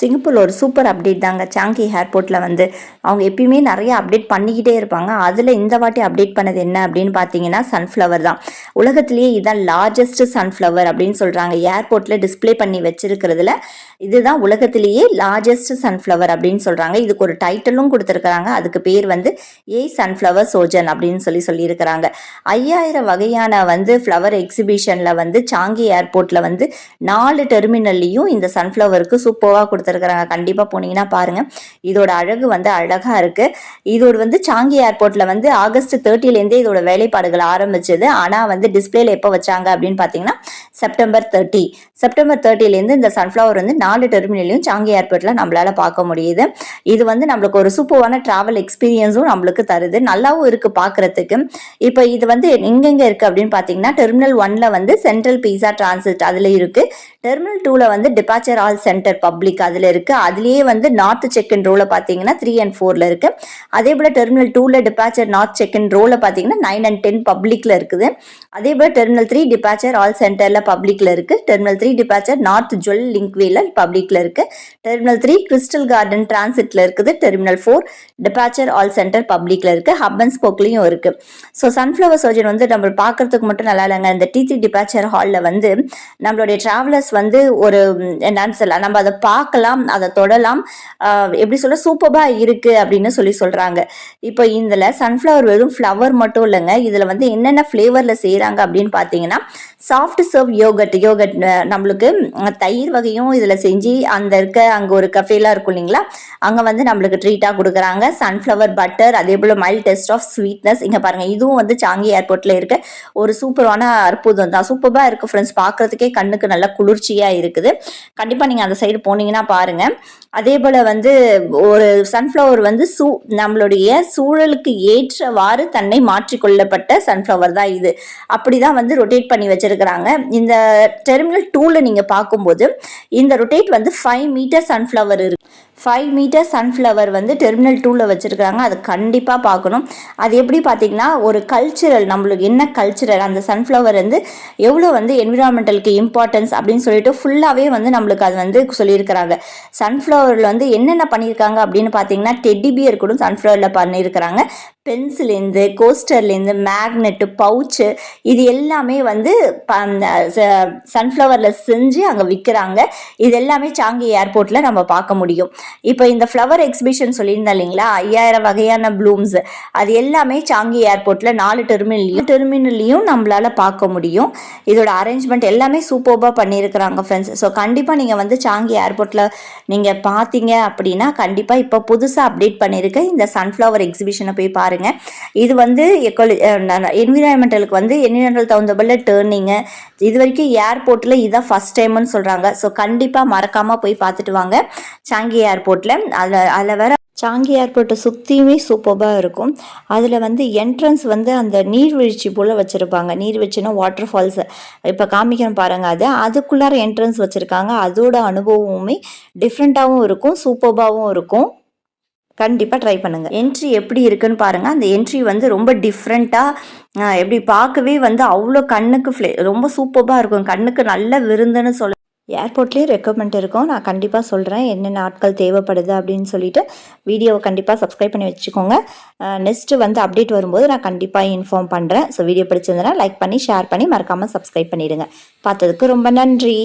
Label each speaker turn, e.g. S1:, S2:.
S1: சிங்கப்பூரில் ஒரு super update தாங்க. சாங்கி ஏர்போர்ட்டில் வந்து அவங்க எப்பயுமே நிறைய அப்டேட் பண்ணிக்கிட்டே இருப்பாங்க. அதில் இந்த வாட்டி அப்டேட் பண்ணது என்ன அப்படின்னு பார்த்தீங்கன்னா சன்ஃப்ளவர் தான். உலகத்திலேயே இதுதான் லார்ஜஸ்ட் சன்ஃப்ளவர் அப்படின்னு சொல்கிறாங்க ஏர்போர்ட்டில் டிஸ்ப்ளே பண்ணி வச்சிருக்கிறதுல இதுதான் உலகத்திலேயே லார்ஜஸ்ட் சன்ஃப்ளவர் அப்படின்னு சொல்கிறாங்க இதுக்கு ஒரு டைட்டிலும் கொடுத்துருக்குறாங்க. அதுக்கு பேர் வந்து ஏ சன்ஃப்ளவர் சோஜன் அப்படின்னு சொல்லி சொல்லியிருக்கிறாங்க. ஐயாயிரம் வகையான வந்து ஃப்ளவர் எக்ஸிபிஷனில் வந்து சாங்கி ஏர்போர்ட்டில் வந்து நாலு டெர்மினல்லையும் இந்த சன்ஃப்ளவருக்கு சூப்பராக கொடுத்துருக்குறாங்க. கண்டிப்பாக போனீங்கன்னா பாருங்கள் இதோட அழகு வந்து அழகாக இருக்குது இதோட வந்து சாங்கி ஏர்போர்ட்டில் வந்து ஆகஸ்ட் தேர்ட்டிலேருந்தே இதோட வேலைப்பாடுகள் ஆரம்பிச்சது. ஆனால் வந்து டிஸ்பிளேல எப்போ வச்சாங்க அப்படின்னு பார்த்தீங்கன்னா செப்டம்பர் தேர்ட்டி செப்டம்பர் தேர்ட்டிலேருந்து இந்த சன்ஃப்ளவர் வந்து நாலு டெர்மினலையும் சாங்கி ஏர்போர்ட்டில் நம்மளால பார்க்க முடியுது. இது வந்து நம்மளுக்கு ஒரு சூப்பரான ட்ராவல் எக்ஸ்பீரியன்ஸும் நம்மளுக்கு தருது. நல்லாவும் இருக்குது பார்க்குறதுக்கு. இப்போ இது வந்து எங்கெங்கே இருக்குது அப்படின்னு பார்த்தீங்கன்னா டெர்மினல் ஒன்ல வந்து சென்ட்ரல் பீஸா டிரான்சிட் அதில் இருக்குது டெர்மினல் டூவில் வந்து டிபார்ச்சர் ஆல் சென்டர் பப்ளிக் அதில் இருக்குது அதுலேயே வந்து நார்த் செகண்ட் ரோவில் பார்த்தீங்கன்னா த்ரீ அண்ட் ஃபோரில் இருக்குது அதே போல் டெர்மினல் டூவில் டிபார்ச்சர் நார்த் செகண்ட் ரோவில் பார்த்தீங்கன்னா நைன் அண்ட் டென் பப்ளிக்கில் இருக்குது. அதே போல் டெர்மினல் த்ரீ டிபார்ச்சர் ஆல் சென்டரில் பப்ளிக்கில் இருக்குது terminal three departure north Jewel லிங்க்வேல பப்ளிக்கில் இருக்குது டெர்மினல் த்ரீ கிறிஸ்டல் கார்டன் டிரான்சிட்டில் இருக்குது. Terminal four departure all centre பப்ளிக்கில் இருக்குது ஹப் அண்ட் ஸ்போக்லேயும் இருக்குது ஸோ சன்ஃப்ளவர் சர்ஜன் வந்து நம்ம பார்க்கறதுக்கு மட்டும் நல்லா இல்லைங்க. இந்த டி த்ரீ டிபார்ச்சர் ஹாலில் வந்து நம்மளுடைய ட்ராவலர்ஸ் வந்து ஒரு என்னன்னு சொல்லலாம். நம்ம அதை பார்க்கலாம் அதை தொடலாம். எப்படி சொல்ல சூப்பராக இருக்குது அப்படின்னு சொல்லி சொல்கிறாங்க இப்போ இதில் சன்ஃப்ளவர் வெறும் ஃப்ளவர் மட்டும் இல்லைங்க. இதில் வந்து என்னென்ன ஃப்ளேவரில் செய்கிறாங்க அப்படின்னு பார்த்தீங்கன்னா சாஃப்ட் சர்வ் யோகட் யோகட் நம்மளுக்கு தயிர் வகையும் இதில் செஞ்சு அந்த இருக்க அங்கே ஒரு கஃபேலாம் இருக்கும் இல்லைங்களா? அங்கே வந்து நம்மளுக்கு ட்ரீட்டாக கொடுக்குறாங்க. சன்ஃப்ளவர் பட்டர் அதே போல் மைல்ட் டெஸ்ட் ஆஃப் ஸ்வீட்னஸ் இங்கே பாருங்கள் இதுவும் வந்து சாங்கி ஏர்போர்ட்டில் இருக்க. ஒரு சூப்பரான அற்புதம் தான். சூப்பராக இருக்குது ஃப்ரெண்ட்ஸ் பார்க்குறதுக்கே கண்ணுக்கு நல்லா குளிர்ச்சியாக இருக்குது. கண்டிப்பாக நீங்கள் அந்த சைடு போனீங்கன்னா பாருங்கள் அதே போல் வந்து ஒரு சன்ஃப்ளவர் வந்து சூ நம்மளுடைய சூழலுக்கு ஏற்றவாறு தன்னை மாற்றிக்கொள்ளப்பட்ட சன்ஃப்ளவர் தான் இது. அப்படி தான் வந்து ரொட்டேட் பண்ணி வச்சிருக்கிறாங்க. இந்த டெர்மினல் டூவில் நீங்கள் பார்க்கும்போது இந்த ரொட்டேட் வந்து ஃபைவ் மீட்டர் சன்ஃப்ளவர் இருக்கு. ஃபைவ் மீட்டர் சன்ஃப்ளவர் வந்து டெர்மினல் டூவில் வச்சுருக்காங்க அது கண்டிப்பாக பார்க்கணும். அது எப்படி பார்த்தீங்கன்னா ஒரு கல்ச்சுரல் நம்மளுக்கு என்ன கல்ச்சுரல் அந்த சன்ஃப்ளவர் வந்து எவ்வளோ வந்து என்விரான்மெண்டலுக்கு இம்பார்ட்டன்ஸ் அப்படின்னு சொல்லிட்டு ஃபுல்லாகவே வந்து நம்மளுக்கு அது வந்து சொல்லியிருக்கிறாங்க. சன்ஃப்ளவரில் வந்து என்னென்ன பண்ணியிருக்காங்க அப்படின்னு பார்த்தீங்கன்னா டெட்டி பியர் கூட சன்ஃப்ளவரில் பண்ணியிருக்கிறாங்க. பென்சிலேருந்து கோஸ்டர்லேருந்து மேக்னெட்டு பவுச்சு இது எல்லாமே வந்து சன்ஃப்ளவரில் செஞ்சு அங்கே விற்கிறாங்க இது எல்லாமே சாங்கி ஏர்போர்ட்டில் நம்ம பார்க்க முடியும். இப்போ இந்த ஃப்ளவர் எக்ஸிபிஷன் சொல்லியிருந்தேன் இல்லைங்களா? ஐயாயிரம் வகையான ப்ளூம்ஸ். அது எல்லாமே சாங்கி ஏர்போர்ட்டில் நாலு டெர்மினல்லையும் டெர்மினல்லையும் நம்மளால பார்க்க முடியும். இதோட அரேஞ்ச்மெண்ட் எல்லாமே சூப்பர்பாக பண்ணியிருக்கிறாங்க ஃப்ரெண்ட்ஸ் ஸோ கண்டிப்பாக நீங்கள் வந்து சாங்கி ஏர்போர்ட்டில் நீங்கள் பார்த்தீங்க அப்படின்னா கண்டிப்பாக இப்போ புதுசாக அப்டேட் பண்ணியிருக்க இந்த சன்ஃப்ளவர் எக்ஸிபிஷனை போய் பாருங்கள் இது வந்து எக்கோலி என்விரான்மெண்டலுக்கு வந்து என்விரான்மெண்டல் தகுந்தபடில டேர்னிங்கு இது வரைக்கும் ஏர்போர்ட்டில் இதுதான் ஃபஸ்ட் டைம்னு சொல்கிறாங்க ஸோ கண்டிப்பாக மறக்காமல் போய் பார்த்துட்டு வாங்க. சாங்கி ஏர்போர்ட்டில் அதில் அதில் வேற சாங்கி ஏர்போர்ட்டை சுற்றியுமே சூப்பராக இருக்கும். அதில் வந்து என்ட்ரன்ஸ் வந்து அந்த நீர்வீழ்ச்சி போல் வச்சுருப்பாங்க. நீர்வீழ்ச்சினா வாட்டர் ஃபால்ஸ் இப்போ காமிக்கிறோம் பாருங்கள் அது. அதுக்குள்ளார என்ட்ரன்ஸ் வச்சுருக்காங்க. அதோட அனுபவமுமே டிஃப்ரெண்ட்டாகவும் இருக்கும் சூப்பராகவும் இருக்கும். கண்டிப்பாக ட்ரை பண்ணுங்கள் என்ட்ரி எப்படி இருக்குன்னு பாருங்கள் அந்த என்ட்ரி வந்து ரொம்ப டிஃப்ரெண்ட்டாக எப்படி பார்க்கவே வந்து அவ்வளோ கண்ணுக்கு ஃப்ளே ரொம்ப சூப்பராக இருக்கும். கண்ணுக்கு நல்ல விருந்துன்னு சொல்ல ஏர்போர்ட்லேயும் ரெக்கமெண்ட் இருக்கும். நான் கண்டிப்பாக சொல்கிறேன் என்னென்ன ஆட்கள் தேவைப்படுது அப்படின்னு சொல்லிட்டு வீடியோவை கண்டிப்பாக சப்ஸ்கிரைப் பண்ணி வச்சுக்கோங்க. நெக்ஸ்ட்டு வந்து அப்டேட் வரும்போது நான் கண்டிப்பாக இன்ஃபார்ம் பண்ணுறேன் ஸோ வீடியோ பிடிச்சிருந்தனா லைக் பண்ணி ஷேர் பண்ணி மறக்காமல் சப்ஸ்கிரைப் பண்ணிடுங்க. பார்த்ததுக்கு ரொம்ப நன்றி.